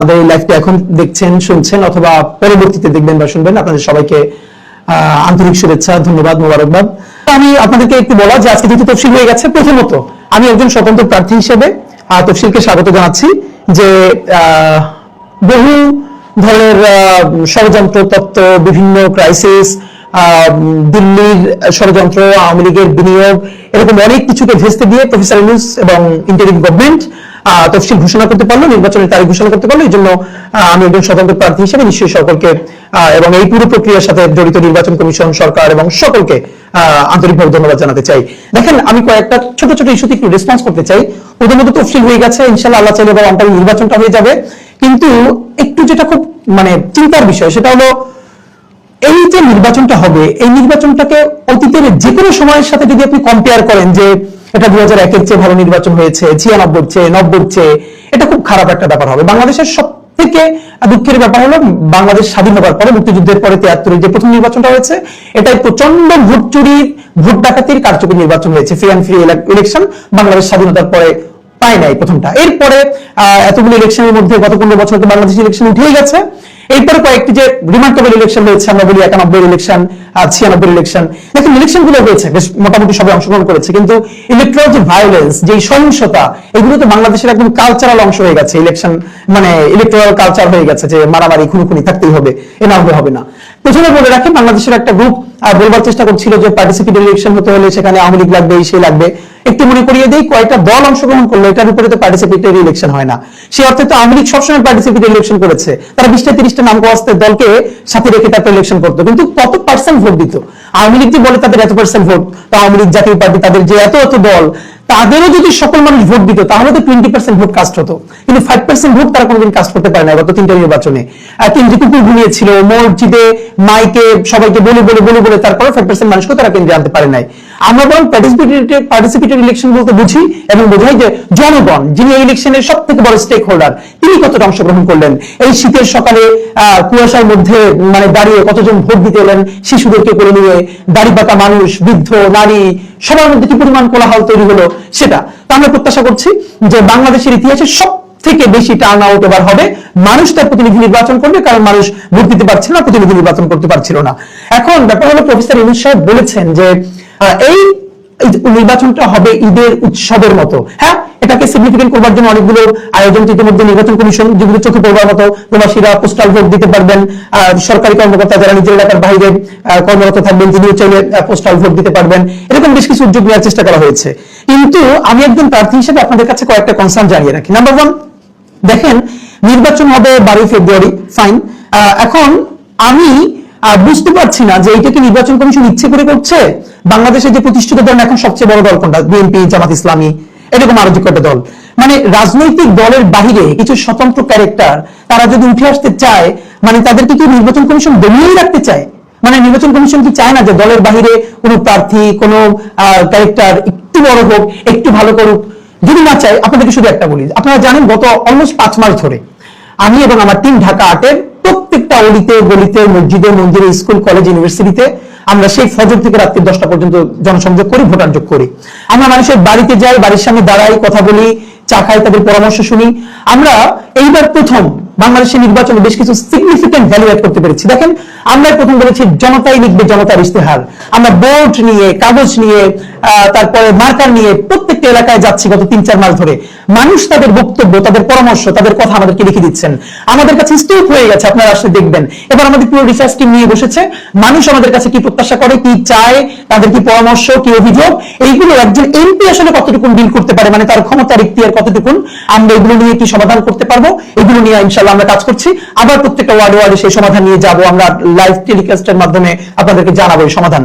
আমাদের এই লাইভটা এখন দেখছেন, শুনছেন অথবা পরবর্তীতে দেখবেন বা শুনবেন। আপনাদের সবাইকে আন্তরিক শুভেচ্ছা, ধন্যবাদ, মোবারকবাদ। আমি আপনাদেরকে একটু বলা যে আজকে যেহেতু তফসিল হয়ে গেছে, প্রথমত আমি একজন স্বতন্ত্র প্রার্থী হিসেবে তফসিলকে স্বাগত জানাচ্ছি যে বহু ধরনের ষড়যন্ত্র, তত্ত্ব, বিভিন্ন ক্রাইসিস দিল্লির ষড়যন্ত্র, আওয়ামী লীগের বিনিয়োগ, এরকম অনেক কিছুকে ভেস্তে দিয়ে প্রফেসর ইউনুস এবং ইন্টারিম গভর্নমেন্ট তফসিল ঘোষণা করতে পারল, নির্বাচনের তারিখ ঘোষণা করতে পারল, এই জন্য আমি একজন স্বতন্ত্র প্রার্থী হিসেবে নিশ্চয়ই সকলকে এবং এই পুরো প্রক্রিয়ার সাথে জড়িত নির্বাচন কমিশন, সরকার এবং সকলকে আন্তরিকভাবে ধন্যবাদ জানাতে চাই। দেখেন, আমি কয়েকটা ছোট ছোট ইস্যুতে একটু রেসপন্স করতে চাই। ওদের মধ্যে তফসিল হয়ে গেছে ইনশাল্লাহ আল্লাহ চাইলে অন্তরে নির্বাচনটা হয়ে যাবে। কিন্তু একটু যেটা খুব মানে চিন্তার বিষয়, সেটা হলো, এই যে নির্বাচনটা হবে, এই নির্বাচনটাকে অতীতের যে কোনো সময়ের সাথে যদি আপনি কম্পেয়ার করেন যে এটা দুই হাজার একের চেয়ে ভালো নির্বাচন হয়েছে ছিয়ানব্বই চেয়ে নব্বই চেয়ে। এটা খুব খারাপ একটা ব্যাপার হবে। বাংলাদেশের সব থেকে দুঃখের ব্যাপার হলো বাংলাদেশ স্বাধীন হবার পরে মুক্তিযুদ্ধের পরে তিয়াত্তরের যে প্রথম নির্বাচনটা হয়েছে এটাই প্রচণ্ড ভোট চুরির ভোট ডাকাতির কার্যকরী নির্বাচন হয়েছে free and free election. Bangladesh স্বাধীনতার পরে পায় নাই প্রথমটা। এরপরে আহ, এতগুলো ইলেকশনের মধ্যে গত পনেরো বছর তো বাংলাদেশ ইলেকশন উঠেই গেছে। এরপরে কয়েকটি যে রিমার্কেবল ইলেকশন রয়েছে, আমরা বলি একানব্বই ইলেকশন ছিয়ানব্বই ইলেকশন দেখুন ইলেকশনগুলো হয়েছে, বেশ মোটামুটি সবাই অংশগ্রহণ করেছে, কিন্তু ইলেকট্রাল যে ভায়োলেন্স যে সহিংসতা এগুলো তো বাংলাদেশের একদম কালচারাল অংশ হয়ে গেছে। ইলেকশন মানে ইলেকট্রাল কালচার হয়ে গেছে যে মারামারি, খুনোখুনি থাকতেই হবে, এ না হবে না। প্রথমে বলে রাখি, বাংলাদেশের একটা গ্রুপ বলবার চেষ্টা করছিল যে পার্টিসিপেটিভ ইলেকশন হতে হলে সেখানে আওয়ামী লীগ লাগবে সেই লাগবে। একটু মনে করিয়ে দিই, কয়েকটা দল অংশগ্রহণ করল, এটার উপরে তো পার্টিসিপেটরি ইলেকশন হয় না। সে অর্থে তো আওয়ামী লীগ সবসময় পার্টিসিপেটরি ইলেকশন করেছে। তারা বিশটা তিরিশটা নাম কস্তে দলকে সাথে রেখে তারপর ইলেকশন করতো। কিন্তু কত পার্সেন্ট ভোট দিত? আওয়ামী লীগ যে বলে তাদের এত পার্সেন্ট ভোট তো আওয়ামী লীগ জাতীয় পার্টি, তাদের যে এত এত দল, তাদেরও যদি সকল মানুষ ভোট দিত, তাহলে তো টোয়েন্টি পার্সেন্ট ভোট কাস্ট হতো। কিন্তু ফাইভ পার্সেন্ট ভোট তারা কোনোদিন কাস্ট করতে পারে না গত তিনটা নির্বাচনে। কেন্দ্রে কুকুর ঘুমিয়েছিল, মসজিদে মাইকে সবাইকে বলে বলে বলে বলে তারপরে ফাইভ পার্সেন্ট মানুষকে তারা কেন্দ্রে আনতে পারে নাই। আমরা ইলেকশন বলতে বুঝি এবং বোঝাই যে জনগণ, যিনি এই ইলেকশনের সব থেকে বড় স্টেক হোল্ডার তিনি কতটা অংশগ্রহণ করলেন? এই শীতের সকালে কুয়াশার মধ্যে মানে দাঁড়িয়ে কতজন ভোট দিতে এলেন? শিশুদেরকে করে নিয়ে দাড়ি পাকা মানুষ, বৃদ্ধ, নারী, সবার মধ্যে কি পরিমাণ কোলাহল তৈরি হলো? সেটা তো আমরা প্রত্যাশা করছি যে বাংলাদেশের ইতিহাসে সব থেকে বেশি টার্ন আউট এবার হবে। মানুষ তার প্রতিনিধি নির্বাচন করবে, কারণ মানুষ ভোট দিতে পারছে না, প্রতিনিধি নির্বাচন করতে পারছিল না। এখন ব্যাপার হলো প্রফেসর ইউনুস সাহেব বলেছেন যে এই নির্বাচনটা হবে ঈদের উৎসবের মতো। হ্যাঁ? এটাকে সিগনিফিকেন্ট করবার জন্য অনেকগুলো আয়োজন ইতিমধ্যে নির্বাচন কমিশন যেগুলো চোখে পড়বার মতো প্রবাসীরা পোস্টাল ভোট দিতে পারবেন সরকারি কর্মকর্তা যারা নিজের এলাকার বাইরে কর্মরত থাকবেন, তিনিও চাইলে পোস্টাল ভোট দিতে পারবেন। এরকম বেশ কিছু উদ্যোগ নেওয়ার চেষ্টা করা হয়েছে। কিন্তু আমি একজন প্রার্থী হিসেবে আপনাদের কাছে কয়েকটা কনসার্ন জানিয়ে রাখি। নাম্বার ওয়ান দেখেন, নির্বাচন হবে বারোই ফেব্রুয়ারি ফাইন এখন আমি বুঝতে পারছি না যে এইটাকে নির্বাচন কমিশন ইচ্ছে করে করছে। বাংলাদেশের যে প্রতিষ্ঠিত দল এখন সবচেয়ে বড় দল কোনটা? বিএনপি, জামাত ইসলামী, এরকম আরও যে কয়টা দল। মানে রাজনৈতিক দলের বাহিরে কিছু স্বতন্ত্র ক্যারেক্টার তারা যদি উঠে আসতে চায় মানে তাদেরকে কি নির্বাচন কমিশন দমিয়েই রাখতে চায়? মানে নির্বাচন কমিশন কি চায় না যে দলের বাহিরে কোনো প্রার্থী, কোনো ক্যারেক্টার একটু বড় হোক, একটু ভালো করুক? যদি না চাই আপনাদেরকে শুধু একটা বলি। আপনারা জানেন গত অলমোস্ট পাঁচ মাস ধরে আমি এবং আমার টিম ঢাকা আটের প্রত্যেকটা অলিতে গলিতে, মসজিদে, মন্দিরে, স্কুল, কলেজ, ইউনিভার্সিটিতে আমরা সেই ফজর থেকে রাত্রি দশটা পর্যন্ত জনসংযোগ করি ভোটার যোগ করি। আমরা মানুষের বাড়িতে যাই, বাড়ির সামনে দাঁড়াই, কথা বলি, চা খাই, তাদের পরামর্শ শুনি। আমরা এইবার প্রথম বাংলাদেশের নির্বাচনে বেশ কিছু সিগনিফিকেন্ট ভ্যালু অ্যাড করতে পেরেছি। দেখেন আমরা প্রথম বলেছি, জনতাই লিখবে জনতার ইস্তেহার আমরা বোর্ড নিয়ে, কাগজ নিয়ে তারপরে মার্কার নিয়ে প্রত্যেকটা এলাকায় যাচ্ছি গত তিন, চার মাস ধরে। মানুষ তাদের বক্তব্য, তাদের পরামর্শ, তাদের কথা আমাদেরকে লিখে দিচ্ছেন। আমাদের কাছে স্টেপ হয়ে গেছে, আপনারা আসলে দেখবেন। এবার আমাদের পুরো রিসার্চ টিম নিয়ে বসেছে। মানুষ আমাদের কাছে কি প্রত্যাশা করে, কি চায়, তাদের কি পরামর্শ, কি অভিযোগ? এইগুলো একজন এমপি আসলে কতটুকু ডিল করতে পারে মানে তার ক্ষমতার ইখতিয়ার কতটুকুন, আমরা এগুলো নিয়ে কি সমাধান করতে পারব? এগুলো নিয়ে ইনশাল্লাহ আমরা কাজ করছি। আবার প্রত্যেকটা ওয়ার্ড ওয়ার্ডে সেই সমাধান নিয়ে যাব, আমরা লাইভ টেলিকাস্টের মাধ্যমে আপনাদেরকে জানাব এই সমাধান।